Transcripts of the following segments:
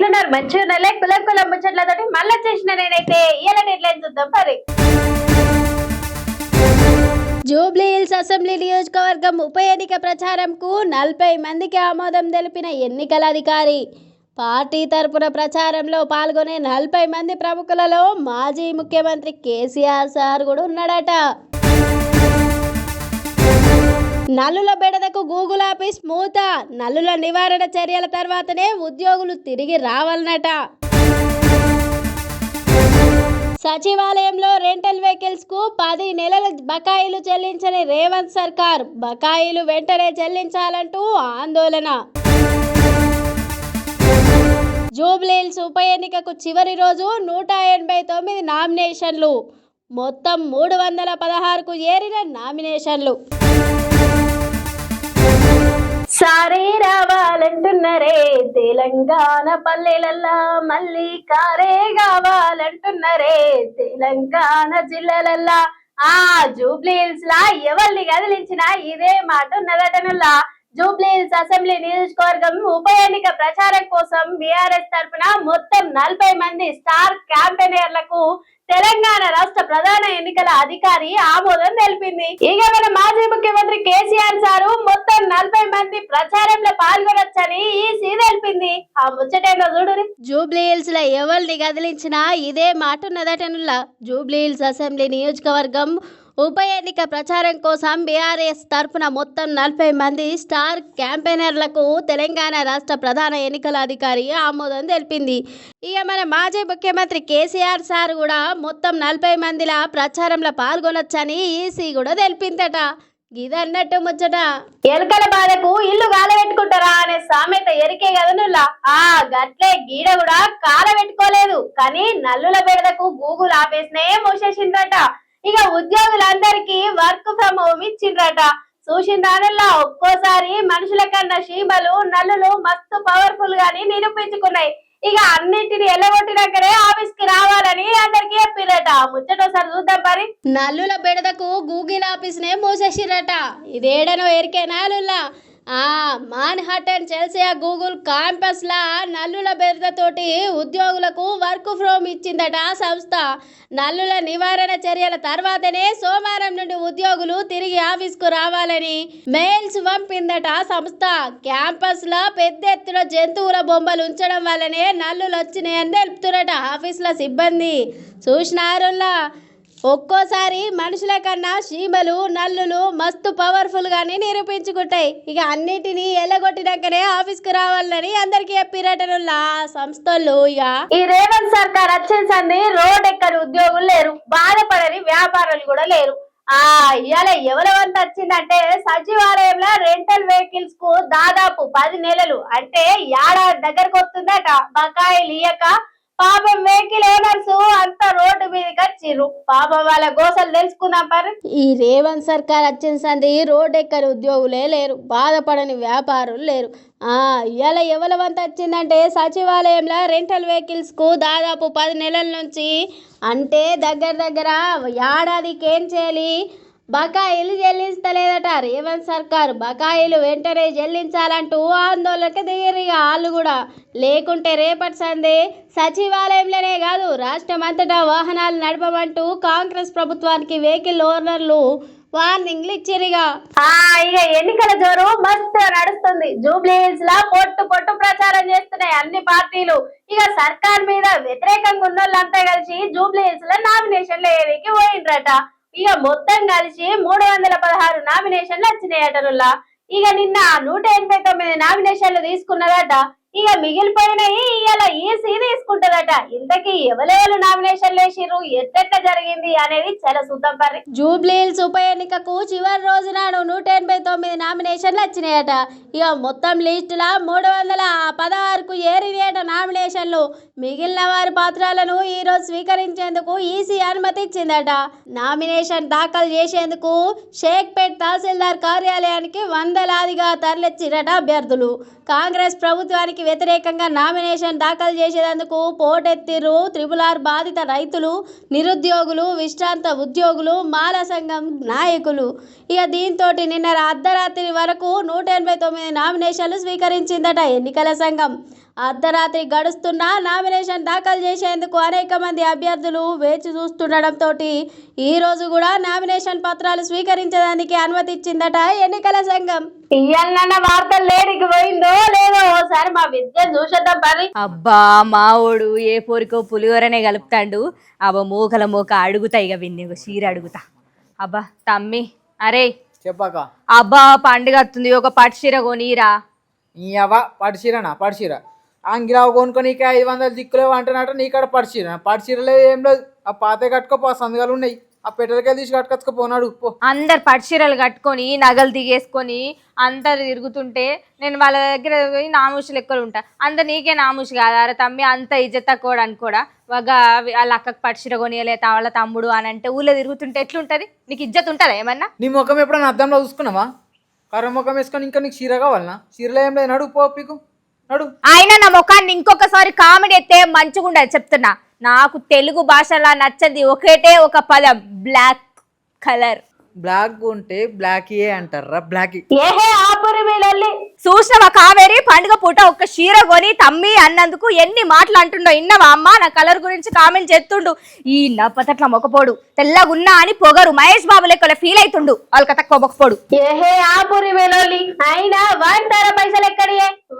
ఎట్లున్నారు మంచిగా ఉన్నారులే కులం కులం ముచ్చట్లతోటి మళ్ళీ చేసిన నేనైతే ఇలా డెడ్లైన్ చూద్దాం మరి జూబ్లీ హిల్స్ అసెంబ్లీ నియోజకవర్గం ఉప ఎన్నిక ప్రచారంకు నలభై మందికి ఆమోదం తెలిపిన ఎన్నికల అధికారి. పార్టీ తరపున ప్రచారంలో పాల్గొనే నలభై మంది ప్రముఖులలో మాజీ ముఖ్యమంత్రి కేసీఆర్ సార్ కూడా ఉన్నాడట. నల్లుల బెడదకు గూగుల్ ఆఫీస్ మూత. నల్లుల నివారణ చర్యల తర్వాతనే ఉద్యోగులు తిరిగి రావాలన్నట. సచివాలయంలో రెంటల్ వెహికల్స్కు పది నెలల బకాయిలు చెల్లించని రేవంత్ సర్కార్. బకాయిలు వెంటనే చెల్లించాలంటూ ఆందోళన. జూబ్లీహిల్స్ ఉప ఎన్నికకు చివరి రోజు నూట ఎనభై తొమ్మిది నామినేషన్లు. మొత్తం మూడు వందల పదహారుకు ఏరిన నామినేషన్లు. సారే రావాలంటున్నారే తెలంగాణ పల్లెలల్లా మళ్ళీ కారే కావాలంటున్నారే తెలంగాణ జిల్లలల్లా. ఆ జూబ్లీహిల్స్ లా ఎవరిని కదిలించినా ఇదే మాట ఉన్నదటనుల్లా. జూబ్లీహిల్స్ అసెంబ్లీ నియోజకవర్గం ఉప ఎన్నిక ప్రచారం కోసం బీఆర్ఎస్ తరఫున మొత్తం నలభై మంది స్టార్ క్యాంపెయినర్లకు తెలంగాణ ప్రధాన ఎన్నికల అధికారి ఆమోదం తెలిపింది. ఇక మన మాజీ ముఖ్యమంత్రి కేసీఆర్ సారు మొత్తం నలభై మంది ప్రచారంలో పాల్గొనొచ్చని ఈసీ తెలిపింది. ఆ ముచ్చటేందో చూడురి జూబ్లీ హిల్స్లో ఎవరిని కదిలించినా ఇదే మాట ఉన్నదటనుల్లా. జూబ్లీ హిల్స్ అసెంబ్లీ నియోజకవర్గం ఉప ఎన్నిక ప్రచారం కోసం బీఆర్ఎస్ తరఫున మొత్తం నలభై మంది స్టార్ క్యాంపెయినర్లకు తెలంగాణ రాష్ట్ర ప్రధాన ఎన్నికల అధికారి ఆమోదం తెలిపింది. ఇక మన మాజీ ముఖ్యమంత్రి కేసీఆర్ సార్ కూడా మొత్తం నలభై మందిల ప్రచారంలో పాల్గొనొచ్చని ఈసీ కూడా తెలిపిందట. ఇదన్నట్టు ముచ్చట. ఎలుకల బాధకు ఇల్లు గాలబెట్టుకుంటారా అనే సామెత ఎరికే కదనుల్లా ఆ గట్లే గీడ కూడా కాలబెట్టుకోలేదు. కానీ నల్లుల బెడదకు గూగుల్ ఆఫీస్ నే మూసేసిందట ఇక ఉద్యోగులందరికీ వర్క్ ఫ్రమ్ హోమ్ ఇచ్చిండ్రట. చూసిందానల్లా ఒక్కోసారి మనుషుల కన్నా సీమలు నల్లులు మస్తు పవర్ఫుల్ గాని నిరూపించుకున్నాయి. ఇక అన్నిటిని ఎల్లగొట్టినాకనే ఆఫీస్కి రావాలని అందరికి చెప్పిరట ముచ్చట ఒకసారి చూద్దాం మరి. నల్లుల బెడదకు గూగుల్ ఆఫీస్ నే మూసేసిరట ఇదేడనో ఎరికేనా మాన్హాటన్ ఆ చెల్సియా గూగుల్ క్యాంపస్లా నల్లుల బెడదతోటి ఉద్యోగులకు వర్క్ ఫ్రోమ్ ఇచ్చిందట ఆ సంస్థ. నల్లుల నివారణ చర్యల తర్వాతనే సోమవారం నుండి ఉద్యోగులు తిరిగి ఆఫీస్కు రావాలని మెయిల్స్ పంపిందట ఆ సంస్థ. క్యాంపస్లో పెద్ద ఎత్తున జంతువుల బొమ్మలు ఉంచడం వల్లనే నల్లులు వచ్చినాయని తెలుపుతున్నట ఆఫీసుల సిబ్బంది. చూసినారుల్లా? ఒక్కోసారి మనుషుల కన్నా చీమలు నల్లులు మస్తు పవర్ఫుల్ గాని నిరూపించుకుంటాయి. ఇక అన్నిటినీ ఎల్లగొట్టినాకనే ఆఫీస్కి రావాలని అందరికి చెప్పిరటనుల్లా సంస్థలు ఇక? ఈ రేవంత్ సర్కార్ వచ్చేసంది రోడ్ ఎక్కడ ఉద్యోగులు లేరు. బాధపడని వ్యాపారులు కూడా లేరు. ఆ ఇవాళ ఎవరి వచ్చిందంటే సచివాలయంలో రెంటల్ వెహికల్స్కు దాదాపు పది నెలలు. అంటే ఏడాది దగ్గరకు వస్తుందట బకాయిలు ఇయ్యక పాపం వెహికల్ ఓనర్స్ అంతా రోడ్డు మీదకి వచ్చిర్రు. పాపం వాళ్ళ గోసలు తెలుసుకుందాం పరి ఈ రేవంత్ సర్కార్ వచ్చిన సంది రోడ్ ఎక్కని ఉద్యోగులే లేరు. బాధపడని వ్యాపారులు లేరు. ఆ ఇవాళ ఎవరి వంత వచ్చిందంటే సచివాలయంలో రెంటల్ వెహికల్స్కు దాదాపు పది నెలల నుంచి అంటే దగ్గర దగ్గర ఏడాదికి ఏం చేయాలి? బకాయిలు చెల్లిస్తలేదట రేవంత్ సర్కార్ బకాయిలు వెంటనే చెల్లించాలంటూ ఆందోళనకి దిగిరిగా వాళ్ళు కూడా. లేకుంటే రేపటి సందే సచివాలయంలోనే కాదు రాష్ట్రం అంతటా వాహనాలు నడపమంటూ కాంగ్రెస్ ప్రభుత్వానికి వెహికల్ ఓనర్లు వార్నింగ్లు ఇచ్చిరిగా. ఆ ఇక ఎన్నికల జోరు మస్తు నడుస్తుంది. జూబ్లీ హిల్స్ లా పొట్టు పొట్టు ప్రచారం చేస్తున్నాయి అన్ని పార్టీలు. ఇక సర్కార్ మీద వ్యతిరేకంగా ఉన్న వాళ్ళంతా కలిసి జూబ్లీ హిల్స్లో నామినేషన్లు ఏరికి పోయిండ్రట ఇక మొత్తం కలిసి మూడు వందల పదహారు నామినేషన్లు వచ్చినాయటనుల్లా ఇక నిన్న నూట ఎనభై తొమ్మిది నామినేషన్లు తీసుకున్నదట. ఇక మిగిలిపోయినవి ఇవాళ ఈసీ తీసుకుంటదట. ఇంతకీ ఎవరెవరు నామినేషన్లు వేసిర్రు ఎట్టెట్ట జరిగింది అనేది చాలా చూద్దాం పరి జూబ్లీ హిల్స్ ఉప ఎన్నికకు చివరి రోజు నాడు నూట ఎనభై తొమ్మిది నామినేషన్లు వచ్చినాయట. ఇక మొత్తం లిస్టుల మూడు వందల పదహారుకు ఏరినేట నామినేషన్లు. మిగిలిన వారి పత్రాలను ఈరోజు స్వీకరించేందుకు ఈసీ అనుమతి ఇచ్చిందట. నామినేషన్ దాఖలు చేసేందుకు షేక్పేట్ తహసీల్దార్ కార్యాలయానికి వందలాదిగా తరలిచ్చిరట అభ్యర్థులు. కాంగ్రెస్ ప్రభుత్వానికి దానికి వ్యతిరేకంగా నామినేషన్ దాఖలు చేసేందుకు పోటెత్తిర్రు త్రిపుల్ ఆర్ బాధిత రైతులు నిరుద్యోగులు విశ్రాంత ఉద్యోగులు మాల సంఘం నాయకులు. ఇక దీంతో నిన్న అర్ధరాత్రి వరకు నూట ఎనభై తొమ్మిది నామినేషన్లు స్వీకరించిందట ఎన్నికల సంఘం. అర్ధరాత్రి గడుస్తున్నా నామినేషన్ దాఖలు చేసేందుకు అనేక మంది అభ్యర్థులు వేచి చూస్తుండటంతో ఈ రోజు కూడా నామినేషన్ పత్రాలు స్వీకరించడానికి అనుమతి ఇచ్చిందట ఎన్నికల సంఘం. లేడికి పోయిందో లేదో ఓసారి మా విద్యను చూసేద్దాం పరి అబ్బా మావోడు ఏ పోరికో పులిహోరనే కలుపుతాడు. అబ్బా మూకల మూక అడుగుతా ఇక విన్ని ఒక చీర అడుగుతా. అబ్బా తమ్మి అరే. చెప్పాక. అబ్బా పండుగ వస్తుంది ఒక పట్టు చీర కొనిరా. అవ్వ పడిచీరనా పడిచీర అంగిరావు కొనుక్కొని ఐదు వందలు దిక్కులేవు అంటున్నట్టు నీ కాడ పడిచీర. పడిచీర లేదు ఏం లేదు. ఆ పాత కట్టుకోపో సందుగాలు ఉన్నాయి. ఆ పెట్రోల్కి తీసి కట్టుకొచ్చుకోపోనాడు. పో. అందరు పట్టు చీరలు కట్టుకొని నగలు దిగేసుకొని అందరు తిరుగుతుంటే నేను వాళ్ళ దగ్గర పోయి నామూసి లెక్కలు ఉంటా. అంత నీకే నామూసి కాదారా తమ్మి అంత ఇజ్జత్ తక్కువ అనుకోడా? వగా వాళ్ళ అక్కకు పట్టు చీర కొనియలే వాళ్ళ తమ్ముడు అని అంటే ఊళ్ళో తిరుగుతుంటే ఎట్లుంటది? నీకు ఇజ్జత్ ఉంటుందా ఏమన్నా? నీ ముఖం ఎప్పుడైనా అద్దంలో చూసుకున్నావా? కర్ర ముఖం వేసుకొని ఇంకా నీకు చీర కావాలనా? చీరలో ఏం లేదు. నడు పో పీకు. ఆయన నా ముఖాన్ని ఇంకొకసారి కామెడీ ఎత్తే మంచిగా ఉండదు చెప్తున్నా. నాకు తెలుగు భాషలో నచ్చది ఒకటే ఒక పదం బ్లాక్ కలర్. బ్లాక్ ఉంటే బ్లాక్ ఏ అంటారా? బ్లాక్. చూసినవా కావేరి? పండుగ పూట ఒక చీర కొని తమ్మి అన్నందుకు ఎన్ని మాటలు అంటుండో ఇన్నవా అమ్మ? నా కలర్ గురించి కామెంట్ చేస్తుండు. ఈ నప్పతట్ల మొకపోడు తెల్లగున్నా అని పొగరు. మహేష్ బాబు లెక్కల ఫీల్ అవుతుండు. వాళ్ళకి తక్కువ మొక్కపోడు ఏహే ఆపురి వీళ్ళల్లి అయినా ఎక్కడియే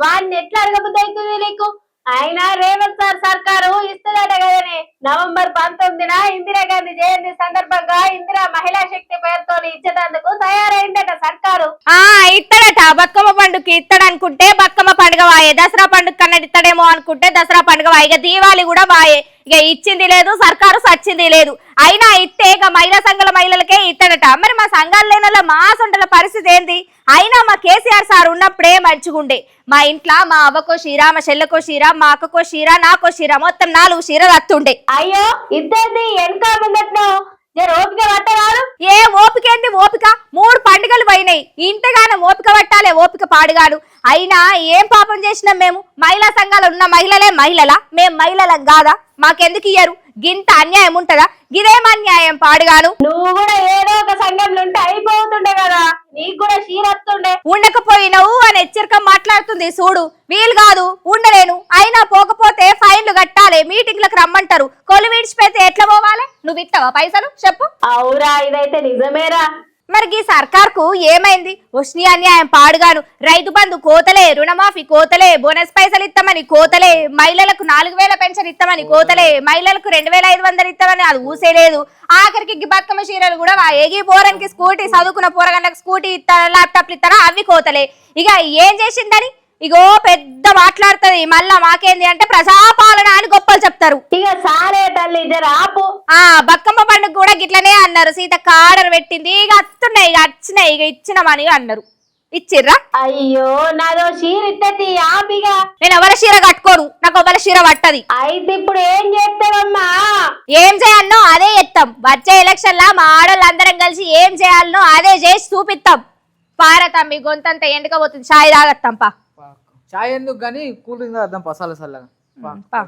వాడిని ఎట్లా అడగబుద్ధి అవుతుంది నీకు? అయినా రేవంత్ సార్ సర్కారు ఇస్తుందట కదనే. నవంబర్ పంతొమ్మిదిన ఇందిరాగాంధీ జయంతి సందర్భంగా ఇందిరా మహిళా శక్తి పేరుతో ఇచ్చేటందుకు తయారైందట సర్కారు. ఆ ఇత్తడట. బతుకమ్మ పండుగకి ఇత్తడు అనుకుంటే బతుకమ్మ పండుగ వాయే. దసరా పండుగ కన్నా ఇత్తడేమో అనుకుంటే దసరా పండుగ వాయే. ఇక దీవాలి కూడా వాయే. ఇక ఇచ్చింది లేదు సర్కారు సచ్చింది లేదు. అయినా ఇస్తే ఇక మహిళా సంఘాల మహిళలకే ఇత్తడట. మరి మా సంఘాలు లేనలో మా సొంటల పరిస్థితి ఏంది? అయినా మా కేసీఆర్ సార్ ఉన్నప్పుడే మంచిగుండే. మా ఇంట్లో మా అవ్వకో షీరా మా చెల్లెకో షీరా మా అక్కకో షీరా నాకో షీరా మొత్తం నాలుగు షీరలు అత్తుండే. అయ్యో ఇద్దరిది వెనక ఓపిక పట్టరాదు? ఏ ఓపిక ఏంది ఓపిక? మూడు పండుగలు పోయినాయి. ఇంతగానో ఓపిక పట్టాలే ఓపిక పాడుగాడు. అయినా ఏం పాపం చేసినాం మేము? మహిళా సంఘాలు ఉన్న మహిళలే మహిళలా? మేము మహిళలం కాదా? మాకెందుకు ఇయ్యరు? గింత అన్యాయం ఉంటదా? గిదేం అన్యాయం పాడుగాను? నువ్వు కూడా ఏదో ఒక సంఘంలో ఉంటే అయిపోతుండే కదా. నీకు కూడా షీరత్తుండే ఉండకపోయినవు అని హెచ్చరిక మాట్లాడుతుంది చూడు వీలు కాదు ఉండలేను. అయినా పోకపోతే ఫైన్లు కట్టాలి. మీటింగ్లకు రమ్మంటారు. కొలు విడిచిపోతే ఎట్లా పోవాలి? నువ్వు ఇస్తావా పైసలు? చెప్పు. అవురా ఇదైతే నిజమేరా. మరి ఈ సర్కార్కు ఏమైంది? వష్ని అన్యాయం పాడుగాను. రైతు బంధు కోతలే రుణమాఫీ కోతలే బోనస్ పైసలు ఇస్తామని కోతలే మహిళలకు నాలుగు వేల పెన్షన్ ఇస్తామని కోతలే మహిళలకు రెండు వేల ఐదు వందలు ఇస్తామని అది ఊసేలేదు ఆఖరికి బతుకమ్మ చీరలు కూడా ఏగి పోరానికి స్కూటీ చదువుకున్న పోరగాళ్ళకి స్కూటీ ఇస్తారా ల్యాప్టాప్లు ఇస్తారా అవి కోతలే. ఇక ఏం చేసిందని? ఇగో పెద్ద మాట్లాడుతుంది. మళ్ళా మాకేంది అంటే ప్రజాపాలన అని గొప్పలు చెప్తారు. ఇక సారే తల్లి జర ఆపు. ఆ బతుకమ్మ పండుగ కూడా గిట్లనే అన్నారు. సీతక్క ఆర్డర్ పెట్టింది. ఇక వస్తున్నాయి ఇక వచ్చినాయి ఇక ఇచ్చినామని అన్నారు. ఇచ్చిర్రా? అయ్యో నాదో ఆపిగా నేను ఎవరి చీర కట్టుకోను? నాకు ఎవరి చీర పట్టది. అయితే ఇప్పుడు ఏం చేస్తావమ్మా? ఏం చేయాలనో అదే ఎత్తాం వచ్చే ఎలక్షన్ లా మా ఆడోళ్ళందరం కలిసి ఏం చేయాలనో అదే చేసి చూపిస్తాం పారతాం మీ గొంతంతా ఎండుకపోతుంది చాయ్ తాగత్తాం పా. చాయ్ ఎందుకు కానీ కూల్ డ్రింక్ అర్థం పసాల సల్లగా పా.